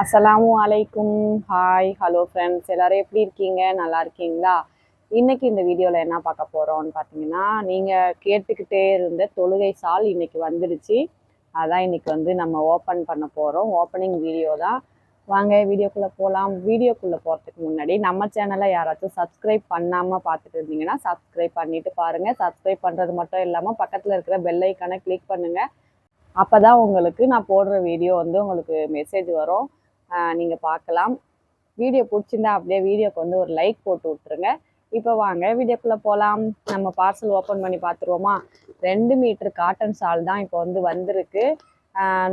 அஸ்லாம் அலைக்கும். Hi hello friends எல்லோரும் எப்படி இருக்கீங்க? நல்லா இருக்கீங்களா? இன்றைக்கி இந்த வீடியோவில் என்ன பார்க்க போகிறோம்னு பார்த்தீங்கன்னா நீங்கள் கேட்டுக்கிட்டே இருந்த தொழுகை சால் இன்னைக்கு வந்துடுச்சு அதான் இன்னைக்கு வந்து நம்ம ஓப்பன் பண்ண போகிறோம் ஓப்பனிங் வீடியோ தான். வாங்க வீடியோக்குள்ளே போகலாம் வீடியோக்குள்ளே போகிறதுக்கு முன்னாடி நம்ம சேனலை யாராச்சும் சப்ஸ்கிரைப் பண்ணாமல் பார்த்துட்டு இருந்தீங்கன்னா சப்ஸ்கிரைப் பண்ணிவிட்டு பாருங்கள் சப்ஸ்கிரைப் பண்ணுறது மட்டும் இல்லாமல் பக்கத்தில் இருக்கிற பெல்லைக்கான கிளிக் பண்ணுங்கள் அப்போ தான் உங்களுக்கு நான் போடுற வீடியோ வந்து உங்களுக்கு மெசேஜ் வரும். நீங்கள் பார்க்கலாம் வீடியோ பிடிச்சிருந்தா அப்படியே வீடியோக்கு வந்து ஒரு லைக் போட்டு விட்ருங்க இப்போ வாங்க வீடியோக்குள்ளே போகலாம் நம்ம பார்சல் ஓப்பன் பண்ணி பார்த்துருவோமா ரெண்டு மீட்ரு காட்டன் ஷால் தான் இப்போ வந்து வந்திருக்கு.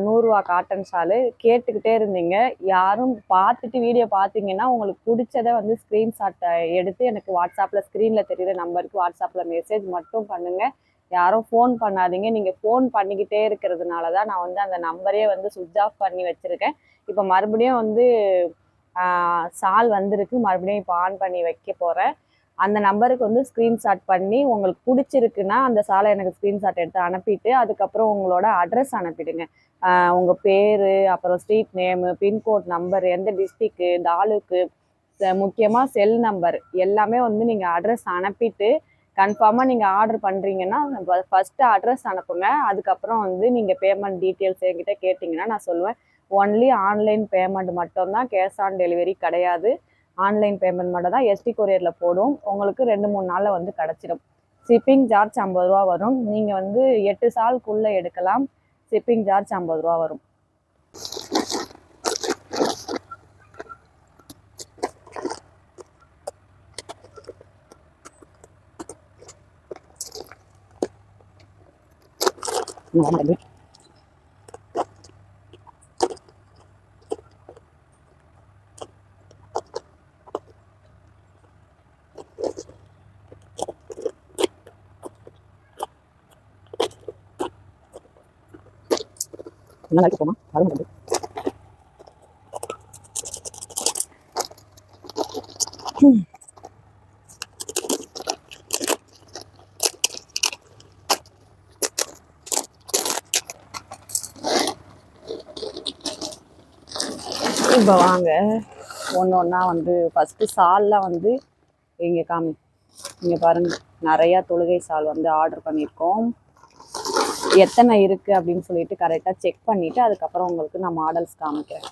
நூறுரூவா காட்டன் ஷாலு கேட்டுக்கிட்டே இருந்தீங்க. யாரும் பார்த்துட்டு வீடியோ பார்த்தீங்கன்னா உங்களுக்கு பிடிச்சதை வந்து ஸ்க்ரீன்ஷாட்டை எடுத்து எனக்கு வாட்ஸ்அப்பில் ஸ்க்ரீனில் தெரியுற நம்பருக்கு வாட்ஸ்அப்பில் மெசேஜ் மட்டும் பண்ணுங்கள் யாரும் ஃபோன் பண்ணாதீங்க. நீங்கள் ஃபோன் பண்ணிக்கிட்டே இருக்கிறதுனால தான் நான் வந்து அந்த நம்பரே வந்து சுவிட்ச் ஆஃப் பண்ணி வச்சுருக்கேன். இப்போ மறுபடியும் வந்து சால் வந்திருக்கு. மறுபடியும் இப்போ ஆன் பண்ணி வைக்க போகிறேன் அந்த நம்பருக்கு வந்து ஸ்க்ரீன்ஷாட் பண்ணி உங்களுக்கு பிடிச்சிருக்குன்னா அந்த சாலை எனக்கு ஸ்க்ரீன்ஷாட் எடுத்து அனுப்பிட்டு அதுக்கப்புறம் உங்களோட அட்ரஸ் அனுப்பிடுங்க. உங்கள் பேர் அப்புறம் ஸ்ட்ரீட் நேமு பின்கோட் நம்பர் எந்த டிஸ்ட்ரிக்கு தாலுக்கு முக்கியமாக செல் நம்பர் எல்லாமே வந்து நீங்கள் அட்ரஸ் அனுப்பிட்டு கன்ஃபார்மாக நீங்கள் ஆர்டர் பண்ணுறீங்கன்னா ஃபஸ்ட்டு அட்ரஸ் அனுப்புங்க. அதுக்கப்புறம் வந்து நீங்கள் பேமெண்ட் டீட்டெயில்ஸ் என்கிட்ட கேட்டிங்கன்னா நான் சொல்லுவேன். ஒன்லி ஆன்லைன் பேமெண்ட் மட்டும்தான் கேஷ் ஆன் டெலிவரி கிடையாது. ஆன்லைன் பேமெண்ட் மட்டும் தான் எஸ்டி கொரியரில் போடும். உங்களுக்கு ரெண்டு மூணு நாளில் வந்து கிடச்சிடும் ஷிப்பிங் சார்ஜ் ஐம்பது ரூபா வரும். நீங்கள் வந்து எட்டு சால்குள்ளே எடுக்கலாம். ஷிப்பிங் சார்ஜ் ஐம்பது ரூபா வரும். நல்லா இருக்கு போமா வரும் வந்து இப்போ வாங்க. ஒன்று ஒன்றா வந்து ஃபஸ்ட்டு சால்லாம் வந்து இங்கே காமி இங்கே பாருங்க. நிறையா தொழுகை சால் வந்து ஆர்டர் பண்ணியிருக்கோம். எத்தனை இருக்குது அப்படின்னு சொல்லிட்டு கரெக்டாக செக் பண்ணிவிட்டு அதுக்கப்புறம் உங்களுக்கு நான் மாடல்ஸ் காமிக்கிறேன்.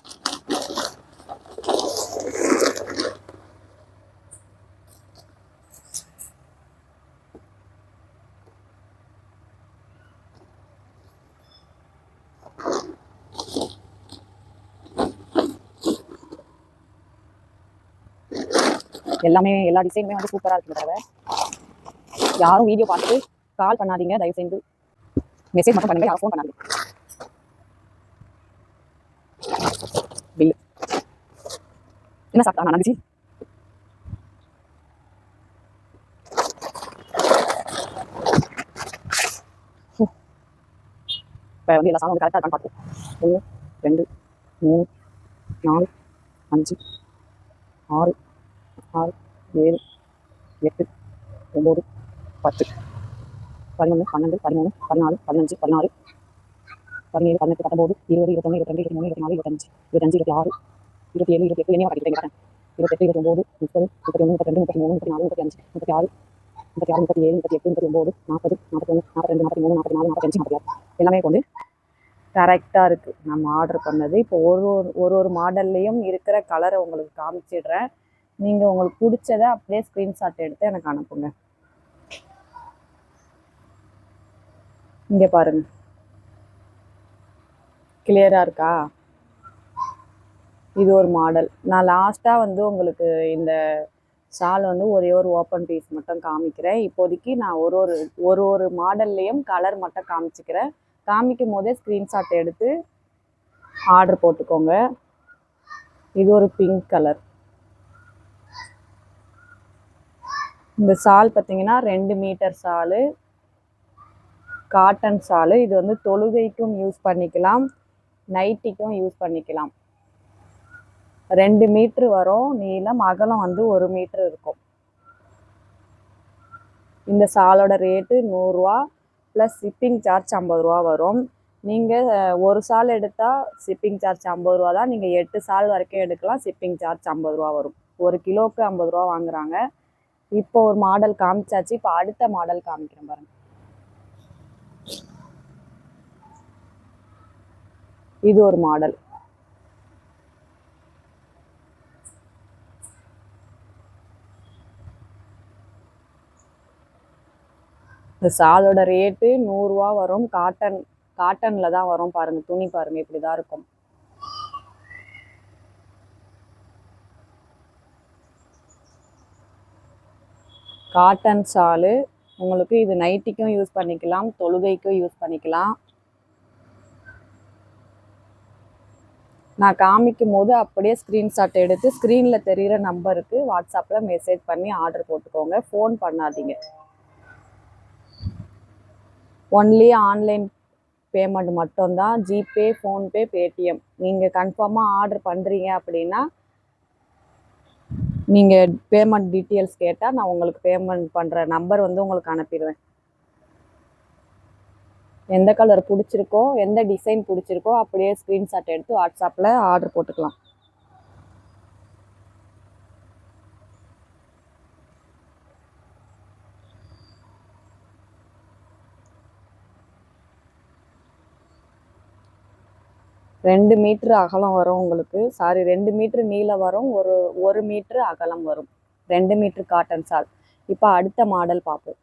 எல்லாமே எல்லா டிசைனுமே வந்து சூப்பராக இருக்கு தடவை. யாரும் வீடியோ பார்த்துட்டு கால் பண்ணாதீங்க தயவு செய்து. மெசேஜ் மட்டும் பண்ணுங்க யாரும் ஃபோன் பண்ணாதீங்க. பில்லு என்ன சாப்பிட்டா நடந்துச்சு இப்போ வந்து எல்லா சாமான் வந்து கரெக்டாக இருக்கான்னு பார்த்து ஒன்று ரெண்டு மூணு நாலு அஞ்சு ஆறு. ஆறு ஏழு எட்டு ஒம்பது பத்து. பதினொன்று பன்னெண்டு பதிமூணு பதினாலு பதினஞ்சு பதினாறு பதினேழு பதினெட்டு பத்தொம்போது இருபது இருபத்தொன்று இருபத்தி ரெண்டு இருபத்தி மூணு இருபத்தி நாலு இருபத்தஞ்சு இருபத்தஞ்சு இருபத்தி ஆறு இருபத்தி ஏழு இருபத்தி எட்டு என்ன கட்டிக்கிறேன் இருபத்தெட்டு இருபத்தொம்போது முப்பது முப்பத்தி ஒன்று முப்பத்தி ரெண்டு முப்பத்தி மூணு முப்பத்தி நாலு முப்பத்தி அஞ்சு முப்பத்தி ஆறு முப்பத்தி ஆறு முப்பத்தி ஏழு முப்பத்தி எட்டு முப்பத்தி ஒம்பது நாற்பது நாற்பத்தொன்று நாற்பத்தி ரெண்டு நாற்பத்தி மூணு நாற்பத்தி நாலு நாற்பத்தஞ்சு நாற்பத்தி ஆறு எல்லாமே வந்து கரெக்டாக இருக்குது நம்ம ஆர்டர் பண்ணது. இப்போ ஒரு ஒரு ஒரு ஒரு மாடல்லையும் இருக்கிற கலரை உங்களுக்கு காமிச்சிடுறேன். நீங்கள் உங்களுக்கு பிடிச்சதை அப்படியே ஸ்க்ரீன்ஷாட் எடுத்து எனக்கு அனுப்புங்க. இங்கே பாருங்க. கிளியராக இருக்கா? இது ஒரு மாடல் நான் லாஸ்ட்டாக வந்து உங்களுக்கு இந்த ஷால் வந்து ஒரே ஒரு ஓப்பன் பீஸ் மட்டும் காமிக்கிறேன். இப்போதைக்கு நான் ஒரு ஒரு ஒரு ஒரு மாடல்லையும் கலர் மட்டும் காமிச்சிக்கிறேன். காமிக்கும் போதே ஸ்க்ரீன்ஷாட் எடுத்து ஆர்டர் போட்டுக்கோங்க. இது ஒரு பிங்க் கலர் இந்த சால் பார்த்தீங்கன்னா ரெண்டு மீட்டர் சாலு காட்டன் ஷாலு இது வந்து தொழுகைக்கும் யூஸ் பண்ணிக்கலாம் நைட்டிக்கும் யூஸ் பண்ணிக்கலாம். ரெண்டு மீட்ரு வரும் நீளம் அகலம் வந்து ஒரு மீட்ரு இருக்கும். இந்த சாலோட ரேட்டு நூறுரூவா ப்ளஸ் ஷிப்பிங் சார்ஜ் ஐம்பது ரூபா வரும். நீங்கள் ஒரு சால் எடுத்தால் ஷிப்பிங் சார்ஜ் ஐம்பது ரூபா தான். நீங்கள் எட்டு சால் வரைக்கும் எடுக்கலாம் ஷிப்பிங் சார்ஜ் ஐம்பது ரூபா வரும். ஒரு கிலோவுக்கு ஐம்பது ரூபா வாங்குறாங்க. இப்போ ஒரு மாடல் காமிச்சாச்சு இப்போ அடுத்த மாடல் காமிக்கிறேன் பாருங்க. இது ஒரு மாடல் இந்த சாலோட ரேட்டு நூறுரூவா வரும். காட்டன் காட்டனில் தான் வரும் பாருங்க. துணி பாருங்கள் இப்படி தான் இருக்கும். காட்டன் ஷாலு உங்களுக்கு இது நைட்டிக்கும் யூஸ் பண்ணிக்கலாம் தொழுகைக்கும் யூஸ் பண்ணிக்கலாம். நான் காமிக்கும் போது அப்படியே ஸ்க்ரீன்ஷாட் எடுத்து ஸ்க்ரீனில் தெரிகிற நம்பருக்கு வாட்ஸ்அப்பில் மெசேஜ் பண்ணி ஆர்டர் போட்டுக்கோங்க. ஃபோன் பண்ணாதீங்க. ஒன்லி ஆன்லைன் பேமெண்ட் மட்டும்தான். ஜிபே ஃபோன்பே பேடிஎம் நீங்கள் கன்ஃபார்மாக ஆர்டர் பண்ணுறீங்க அப்படின்னா நீங்கள் பேமெண்ட் டீட்டெயில்ஸ் கேட்டால் நான் உங்களுக்கு பேமெண்ட் பண்ணுற நம்பர் வந்து உங்களுக்கு அனுப்பிடுவேன். எந்த கலர் பிடிச்சிருக்கோ எந்த டிசைன் பிடிச்சிருக்கோ அப்படியே ஸ்க்ரீன்ஷாட் எடுத்து வாட்ஸ்அப்பில் ஆர்டர் போட்டுக்கலாம். ரெண்டு மீட்ரு அகலம் வரும் உங்களுக்கு. சாரி ரெண்டு மீட்ரு நீளம் வரும் ஒரு ஒரு மீட்ரு அகலம் வரும். ரெண்டு மீட்ரு காட்டன் சால் இப்போ அடுத்த மாடல் பார்ப்போம்.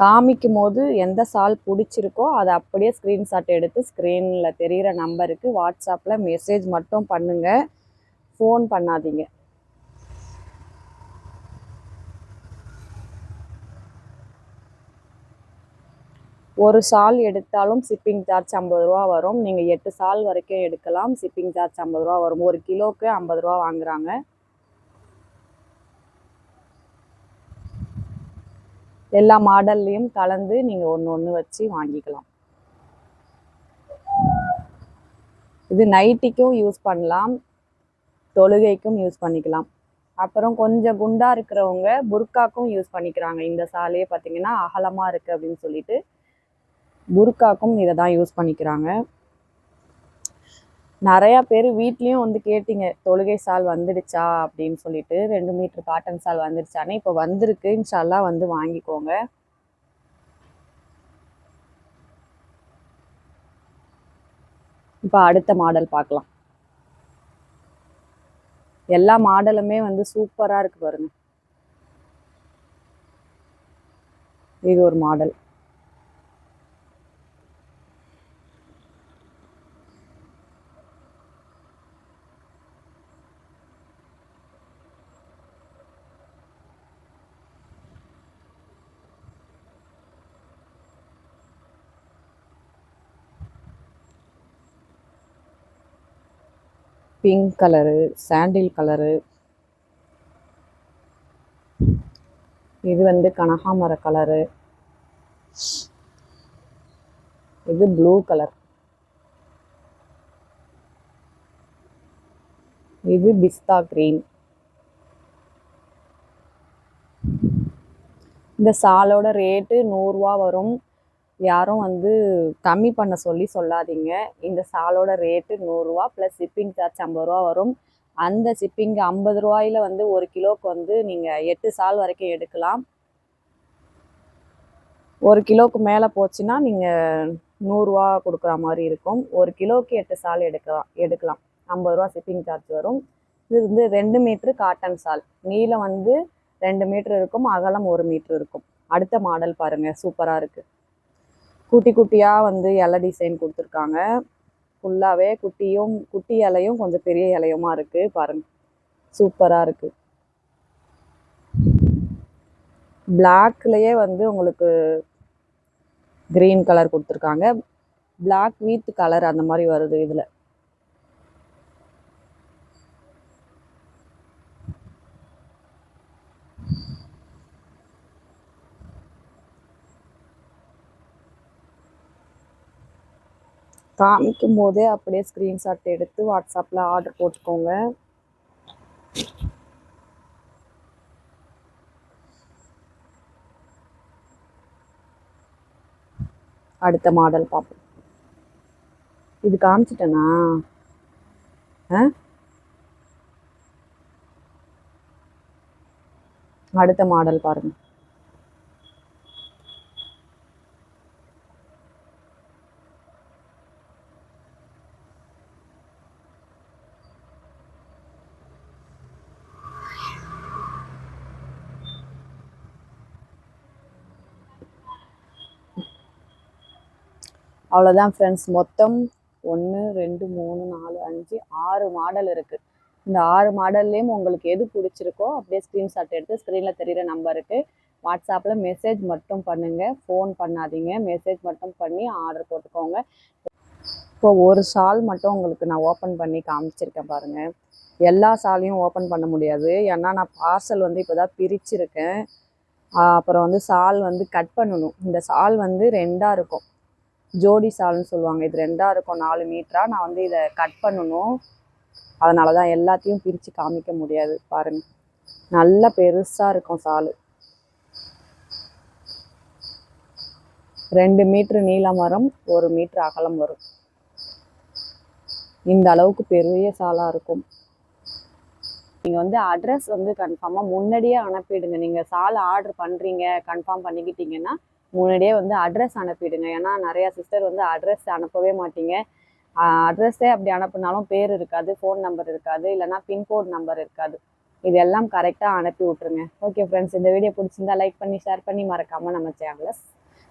காமிக்கும் போது எந்த சால் பிடிச்சிருக்கோ அதை அப்படியே ஸ்க்ரீன்ஷாட் எடுத்து ஸ்க்ரீனில் தெரிகிற நம்பருக்கு வாட்ஸ்அப்பில் மெசேஜ் மட்டும் பண்ணுங்கள் ஃபோன் பண்ணாதீங்க. ஒரு சால் எடுத்தாலும் ஷிப்பிங் சார்ஜ் ஐம்பது ரூபா வரும். நீங்கள் எட்டு சால் வரைக்கும் எடுக்கலாம். ஷிப்பிங் சார்ஜ் ஐம்பது ரூபா வரும். ஒரு கிலோவுக்கு ஐம்பது ரூபா வாங்குகிறாங்க எல்லா மாடல்லையும் கலந்து நீங்கள் ஒன்று ஒன்று வச்சு வாங்கிக்கலாம். இது நைட்டிக்கும் யூஸ் பண்ணலாம். தொழுகைக்கும் யூஸ் பண்ணிக்கலாம். அப்புறம் கொஞ்சம் குண்டாக இருக்கிறவங்க புர்காக்கும் யூஸ் பண்ணிக்கிறாங்க. இந்த சாலையே பார்த்தீங்கன்னா அகலமாக இருக்குது அப்படின்னு சொல்லிட்டு புர்காக்கும் இதை தான் யூஸ் பண்ணிக்கிறாங்க. நிறையா பேர் வீட்லேயும் வந்து கேட்டிங்க தொழுகை சால் வந்துடுச்சா அப்படின்னு சொல்லிட்டு ரெண்டு மீட்ரு காட்டன் சால் வந்துடுச்சானே இப்போ வந்திருக்கு. இன்ஷால்லாம் வந்து வாங்கிக்கோங்க. இப்போ அடுத்த மாடல் பார்க்கலாம். எல்லா மாடலுமே வந்து சூப்பராக இருக்கு பாருங்க. இது ஒரு model. Pink colour sandal colour. இது வந்து கனகாமர கலரு. இது ப்ளூ கலர். இது பிஸ்தா கிரீன். இந்த சாலோட ரேட்டு நூறுரூவா வரும். யாரும் வந்து கம்மி பண்ண சொல்லி சொல்லாதீங்க. இந்த சாலோட ரேட்டு நூறுரூவா ப்ளஸ் ஷிப்பிங் சார்ஜ் ஐம்பது ரூபா வரும். அந்த ஷிப்பிங் ஐம்பது ரூபாயில வந்து ஒரு கிலோவுக்கு வந்து நீங்கள் எட்டு சால் வரைக்கும் எடுக்கலாம். ஒரு கிலோவுக்கு மேலே போச்சுன்னா நீங்கள் நூறுரூவா கொடுக்குற மாதிரி இருக்கும். ஒரு கிலோவுக்கு எட்டு சால் எடுக்கலாம் எடுக்கலாம். ஐம்பது ரூபா ஷிப்பிங் சார்ஜ் வரும். இது வந்து ரெண்டு மீட்ரு காட்டன் சால். நீளம் வந்து ரெண்டு மீட்ரு இருக்கும் அகலம் ஒரு மீட்ரு இருக்கும். அடுத்த மாடல் பாருங்கள் சூப்பராக இருக்குது குட்டி குட்டியாக வந்து இலை டிசைன் கொடுத்துருக்காங்க. ஃபுல்லாகவே குட்டியும் குட்டி இலையும் கொஞ்சம் பெரிய இலையுமா இருக்குது பாருங்க. சூப்பராக இருக்குது பிளாக்லேயே வந்து உங்களுக்கு க்ரீன் கலர் கொடுத்துருக்காங்க. பிளாக் வித் கலர் அந்த மாதிரி வருது இதில். காமிக்கும் போதே அப்படியே ஸ்க்ரீன்ஷாட் எடுத்து வாட்ஸ்அப்பில் ஆர்டர் போட்டுக்கோங்க. அடுத்த மாடல் பார்ப்போம். இது காமிச்சிட்டேனா? அடுத்த மாடல் பாருங்கள் அவ்வளோதான் ஃப்ரெண்ட்ஸ் மொத்தம் ஒன்று ரெண்டு மூணு நாலு அஞ்சு ஆறு மாடல் இருக்குது இந்த ஆறு மாடல்லையும் உங்களுக்கு எது பிடிச்சிருக்கோ அப்படியே ஸ்க்ரீன்ஷாட் எடுத்து ஸ்க்ரீனில் தெரிகிற நம்பருக்கு வாட்ஸ்அப்பில் மெசேஜ் மட்டும் பண்ணுங்கள் ஃபோன் பண்ணாதீங்க. மெசேஜ் மட்டும் பண்ணி ஆர்டர் போட்டுக்கோங்க. இப்போ ஒரு ஷால் மட்டும் உங்களுக்கு நான் ஓப்பன் பண்ணி காமிச்சிருக்கேன் பாருங்கள் எல்லா சாலையும் ஓப்பன் பண்ண முடியாது. ஏன்னா நான் பார்சல் வந்து இப்போ தான் பிரிச்சிருக்கேன். அப்புறம் வந்து ஷால் வந்து கட் பண்ணணும். இந்த ஷால் வந்து ரெண்டாக இருக்கும். ஜோடி சால்னு சொல்லுவாங்க. இது ரெண்டாக இருக்கும் நாலு மீட்டரா. நான் வந்து இதை கட் பண்ணணும். அதனால தான் எல்லாத்தையும் பிரித்து காமிக்க முடியாது பாருங்க. நல்ல பெருசாக இருக்கும் சாலு. ரெண்டு மீட்ரு நீளம் வரும் ஒரு மீட்ரு அகலம் வரும். இந்த அளவுக்கு பெரிய சாலாக இருக்கும். நீங்கள் வந்து அட்ரஸ் வந்து கன்ஃபார்மாக முன்னாடியே அனுப்பிடுங்க. நீங்கள் சால் ஆர்டர் பண்ணுறீங்க கன்ஃபார்ம் பண்ணிக்கிட்டீங்கன்னா முன்னாடியே வந்து அட்ரஸ் அனுப்பிடுங்க. ஏன்னா நிறையா சிஸ்டர் வந்து அட்ரஸ் அனுப்பவே மாட்டீங்க. அட்ரஸே அப்படி அனுப்புனாலும் பேர் இருக்காது ஃபோன் நம்பர் இருக்காது இல்லைன்னா பின்கோட் நம்பர் இருக்காது. இதெல்லாம் கரெக்டாக அனுப்பி விட்ருங்க ஓகே ஃப்ரெண்ட்ஸ் இந்த வீடியோ பிடிச்சிருந்தா லைக் பண்ணி ஷேர் பண்ணி மறக்காமல் நம்ம சேனலை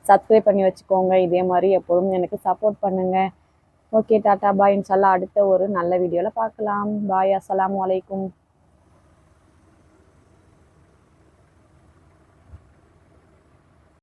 சப்ஸ்கிரைப் பண்ணி வச்சுக்கோங்க. இதே மாதிரி எப்போதும் எனக்கு சப்போர்ட் பண்ணுங்கள் ஓகே டாட்டா பாய் இன்ஷால்லா அடுத்த ஒரு நல்ல வீடியோவில் பார்க்கலாம். பாய் அஸ்லாம் அலைக்கும்.